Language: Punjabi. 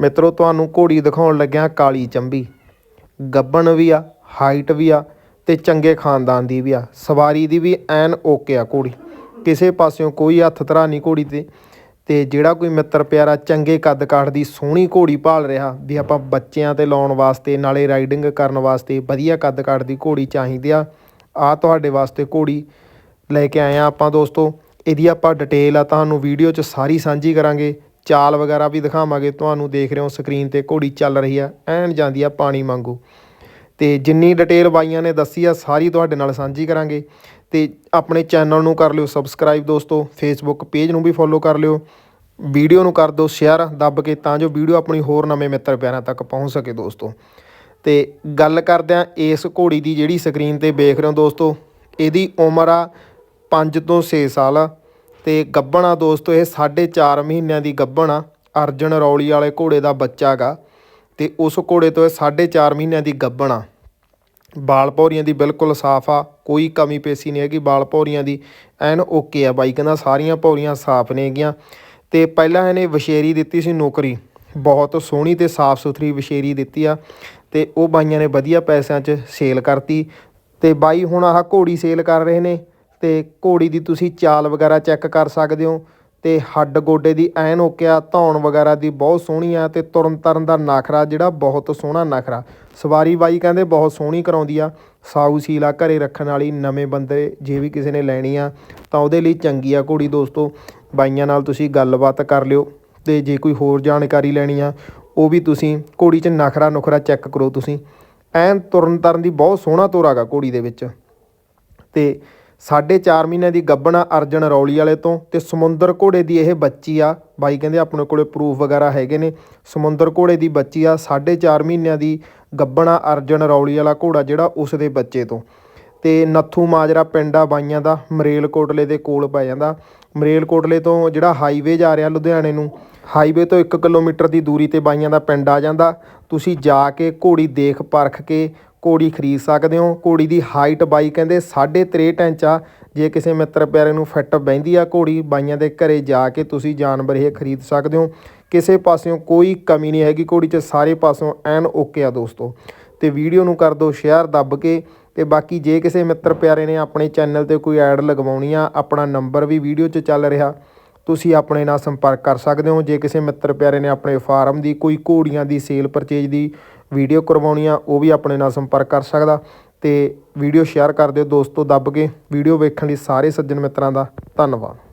ਮਿੱਤਰੋ, ਤੁਹਾਨੂੰ ਘੋੜੀ ਦਿਖਾਉਣ ਲੱਗਿਆ ਕਾਲੀ ਚੰਬੀ। ਗੱਬਣ ਵੀ ਆ, ਹਾਈਟ ਵੀ ਆ ਤੇ ਚੰਗੇ ਖਾਨਦਾਨ ਦੀ ਵੀ ਆ। ਸਵਾਰੀ ਦੀ ਵੀ ਐਨ ਓਕੇ ਆ ਘੋੜੀ। ਕਿਸੇ ਪਾਸਿਓਂ ਕੋਈ ਹੱਥ ਧਰਾ ਨਹੀਂ ਘੋੜੀ ਤੇ। ਤੇ ਜਿਹੜਾ ਕੋਈ ਮਿੱਤਰ ਪਿਆਰਾ ਚੰਗੇ ਕੱਦ ਕਾਠ ਦੀ ਸੋਹਣੀ ਘੋੜੀ ਭਾਲ ਰਿਹਾ, ਵੀ ਆਪਾਂ ਬੱਚਿਆਂ ਤੇ ਲਾਉਣ ਵਾਸਤੇ, ਨਾਲੇ ਰਾਈਡਿੰਗ ਕਰਨ ਵਾਸਤੇ ਵਧੀਆ ਕੱਦ ਕਾਠ ਦੀ ਘੋੜੀ ਚਾਹੀਦੀ ਆ ਆ ਤੁਹਾਡੇ ਵਾਸਤੇ ਘੋੜੀ ਲੈ ਕੇ ਆਏ ਆ ਆਪਾਂ ਦੋਸਤੋ। ਇਹਦੀ ਆਪਾਂ ਡਿਟੇਲ ਆ, ਤੁਹਾਨੂੰ ਵੀਡੀਓ 'ਚ ਸਾਰੀ ਸਾਂਝੀ ਕਰਾਂਗੇ। ਚਾਲ ਵਗੈਰਾ ਵੀ ਦਿਖਾਵਾਂਗੇ, ਤੁਹਾਨੂੰ ਦੇਖ ਰਹੇ ਹੋ ਸਕਰੀਨ ਤੇ ਘੋੜੀ ਚੱਲ ਰਹੀ ਆ, ਐਨ ਜਾਂਦੀ ਆ ਪਾਣੀ ਮੰਗੂ ਤੇ ਜਿੰਨੀ ਡਿਟੇਲ ਬਾਈਆਂ ਨੇ ਦੱਸੀ ਆ, ਸਾਰੀ ਤੁਹਾਡੇ ਨਾਲ ਸਾਂਝੀ ਕਰਾਂਗੇ। ਤੇ ਆਪਣੇ ਚੈਨਲ ਨੂੰ ਕਰ ਲਿਓ ਸਬਸਕ੍ਰਾਈਬ ਦੋਸਤੋ ਫੇਸਬੁੱਕ ਪੇਜ ਨੂੰ ਵੀ ਫੋਲੋ ਕਰ ਲਿਓ। ਵੀਡੀਓ ਨੂੰ ਕਰ ਦਿਓ ਸ਼ੇਅਰ ਦੱਬ ਕੇ ਤਾਂ ਜੋ ਵੀਡੀਓ ਆਪਣੀ ਹੋਰ ਨਵੇਂ ਮਿੱਤਰ ਪਿਆਰਿਆਂ ਤੱਕ ਪਹੁੰਚ ਸਕੇ ਦੋਸਤੋ। ਤੇ ਗੱਲ ਕਰਦੇ ਆ ਇਸ ਘੋੜੀ ਦੀ ਜਿਹੜੀ ਸਕਰੀਨ ਤੇ ਵੇਖ ਰਹੇ ਹੋ ਦੋਸਤੋ, ਇਹਦੀ ਉਮਰ ਆ 5 ਤੋਂ 6 ਸਾਲ। ਆ ਤੇ ਗੱਭਣ ਆ ਦੋਸਤੋ, ਇਹ 4.5 ਮਹੀਨਿਆਂ ਦੀ ਗੱਭਣ ਆ। ਅਰਜਨ ਰੌਲੀ ਵਾਲੇ ਘੋੜੇ ਦਾ ਬੱਚਾ ਗਾ ਤੇ ਉਸ ਘੋੜੇ ਤੋਂ ਇਹ 4.5 ਮਹੀਨਿਆਂ ਦੀ ਗੱਭਣ ਆ। ਬਾਲ ਭੌਰੀਆਂ ਦੀ ਬਿਲਕੁਲ ਸਾਫ਼ ਆ, ਕੋਈ ਕਮੀ ਪੇਸੀ ਨਹੀਂ ਹੈਗੀ, ਬਾਲ ਭੌਰੀਆਂ ਦੀ ਐਨ ਓਕੇ ਆ ਬਾਈ, ਕਹਿੰਦਾ ਸਾਰੀਆਂ ਭੌਰੀਆਂ ਸਾਫ਼ ਨੇ ਹੈਗੀਆਂ। ਤੇ ਪਹਿਲਾਂ ਇਹਨੇ ਵਸ਼ੇਰੀ ਦਿੱਤੀ ਸੀ ਨੌਕਰੀ, ਬਹੁਤ ਸੋਹਣੀ ਤੇ ਸਾਫ਼ ਸੁਥਰੀ ਵਸ਼ੇਰੀ ਦਿੱਤੀ ਆ ਤੇ ਉਹ ਬਾਈਆਂ ਨੇ ਵਧੀਆ ਪੈਸਿਆਂ 'ਚ ਸੇਲ ਕਰਤੀ। ਤੇ ਬਾਈ ਹੁਣ ਆਹ ਘੋੜੀ ਸੇਲ ਕਰ ਰਹੇ ਨੇ ਤੇ ਘੋੜੀ ਦੀ ਤੁਸੀਂ ਚਾਲ ਵਗੈਰਾ ਚੈੱਕ ਕਰ ਸਕਦੇ ਹੋ ਤੇ ਹੱਡ ਗੋਡੇ ਦੀ ਐਨ ਓਕਿਆ ਧੌਣ ਵਗੈਰਾ ਦੀ ਬਹੁਤ ਸੋਹਣੀ ਆ ਤੇ ਤੁਰਨ ਤਰਨ ਦਾ ਨਖਰਾ ਜਿਹੜਾ ਬਹੁਤ ਸੋਹਣਾ ਨਖਰਾ। ਸਵਾਰੀ ਬਾਈ ਕਹਿੰਦੇ ਬਹੁਤ ਸੋਹਣੀ ਕਰਾਉਂਦੀ ਆ ਸਾਊ ਸੀਲਾ ਘਰੇ ਰੱਖਣ ਵਾਲੀ ਨਵੇਂ ਬੰਦੇ ਜੇ ਵੀ ਕਿਸੇ ਨੇ ਲੈਣੀ ਆ, ਤਾਂ ਉਹਦੇ ਲਈ ਚੰਗੀ ਆ ਘੋੜੀ ਦੋਸਤੋ। ਬਾਈਆਂ ਨਾਲ ਤੁਸੀਂ ਗੱਲਬਾਤ ਕਰ ਲਿਓ ਤੇ ਜੇ ਕੋਈ ਹੋਰ ਜਾਣਕਾਰੀ ਲੈਣੀ ਆ, ਉਹ ਵੀ ਤੁਸੀਂ ਘੋੜੀ 'ਚ ਨਖਰਾ ਨੁਖਰਾ ਚੈੱਕ ਕਰੋ ਤੁਸੀਂ। ਐਨ ਤੁਰਨ ਤਰਨ ਦੀ ਬਹੁਤ ਸੋਹਣਾ ਤੋਰਾ ਗਾ ਘੋੜੀ ਦੇ ਵਿੱਚ। ਤੇ ਸਾਢੇ ਚਾਰ ਮਹੀਨਿਆਂ ਦੀ ਗੱਬਣਾ ਅਰਜਨ ਰੌਲੀ ਵਾਲੇ ਤੋਂ ਤੇ ਸਮੁੰਦਰ ਘੋੜੇ ਦੀ ਇਹ ਬੱਚੀ ਆ। ਬਾਈ ਕਹਿੰਦੇ ਆਪਣੇ ਕੋਲੇ ਪ੍ਰੂਫ ਵਗੈਰਾ ਹੈਗੇ ਨੇ। ਸਮੁੰਦਰ ਘੋੜੇ ਦੀ ਬੱਚੀ ਆ, ਸਾਢੇ ਚਾਰ ਮਹੀਨਿਆਂ ਦੀ ਗੱਬਣਾ ਅਰਜਨ ਰੌਲੀ ਵਾਲਾ ਘੋੜਾ ਜਿਹੜਾ ਉਸ ਦੇ ਬੱਚੇ ਤੋਂ। ਤੇ ਨੱਥੂ ਮਾਜਰਾ ਪਿੰਡ ਆ ਬਾਈਆਂ ਦਾ ਮਰੇਲ ਕੋਟਲੇ ਦੇ ਕੋਲ ਪੈ ਜਾਂਦਾ। ਮਰੇਲ ਕੋਟਲੇ ਤੋਂ ਜਿਹੜਾ ਹਾਈਵੇ ਜਾ ਰਿਹਾ ਲੁਧਿਆਣੇ ਨੂੰ ਹਾਈਵੇ ਤੋਂ 1 ਕਿਲੋਮੀਟਰ ਦੀ ਦੂਰੀ ਤੇ ਬਾਈਆਂ ਦਾ ਪਿੰਡ ਆ ਜਾਂਦਾ। ਤੁਸੀਂ ਜਾ ਕੇ ਘੋੜੀ ਦੇਖ ਪਰਖ ਕੇ ਘੋੜੀ ਖਰੀਦ ਸਕਦੇ ਹੋ। ਘੋੜੀ ਦੀ ਹਾਈਟ ਬਾਈ ਕਹਿੰਦੇ 63 ਇੰਚ ਆ। ਜੇ ਕਿਸੇ ਮਿੱਤਰ ਪਿਆਰੇ ਨੂੰ ਫਿੱਟ ਬਹਿੰਦੀ ਆ ਘੋੜੀ, ਬਾਈਆਂ ਦੇ ਘਰੇ ਜਾ ਕੇ ਤੁਸੀਂ ਜਾਨਵਰ ਇਹ ਖਰੀਦ ਸਕਦੇ ਹੋ। ਕਿਸੇ ਪਾਸਿਓਂ ਕੋਈ ਕਮੀ ਨਹੀਂ ਹੈਗੀ ਘੋੜੀ 'ਚ, ਸਾਰੇ ਪਾਸਿਓਂ ਐਨ ਓਕੇ ਆ ਦੋਸਤੋ। ਤੇ ਵੀਡੀਓ ਨੂੰ ਕਰ ਦਿਓ ਸ਼ੇਅਰ ਦੱਬ ਕੇ। ਤੇ ਬਾਕੀ ਜੇ ਕਿਸੇ ਮਿੱਤਰ ਪਿਆਰੇ ਨੇ ਆਪਣੇ ਚੈਨਲ ਤੇ ਕੋਈ ਐਡ ਲਗਵਾਉਣੀ ਆ, ਆਪਣਾ ਨੰਬਰ ਵੀ ਵੀਡੀਓ 'ਚ ਚੱਲ ਰਿਹਾ। ਤੁਸੀਂ ਆਪਣੇ ਨਾਲ ਸੰਪਰਕ ਕਰ ਸਕਦੇ ਹੋ। ਜੇ ਕਿਸੇ ਮਿੱਤਰ ਪਿਆਰੇ ਨੇ ਆਪਣੇ ਫਾਰਮ ਦੀ, ਕੋਈ ਘੋੜੀਆਂ ਦੀ ਸੇਲ ਪਰਚੇਜ ਦੀ ਵੀਡੀਓ ਕਰਵਾਉਣੀ ਆ, ਉਹ ਵੀ ਆਪਣੇ ਨਾਲ ਸੰਪਰਕ ਕਰ ਸਕਦਾ। ਤੇ ਵੀਡੀਓ ਸ਼ੇਅਰ ਕਰ ਦਿਓ ਦੋਸਤੋ, ਦੱਬ ਕੇ। ਵੀਡੀਓ ਵੇਖਣ ਲਈ ਸਾਰੇ ਸੱਜਣ ਮਿੱਤਰਾਂ ਦਾ ਧੰਨਵਾਦ।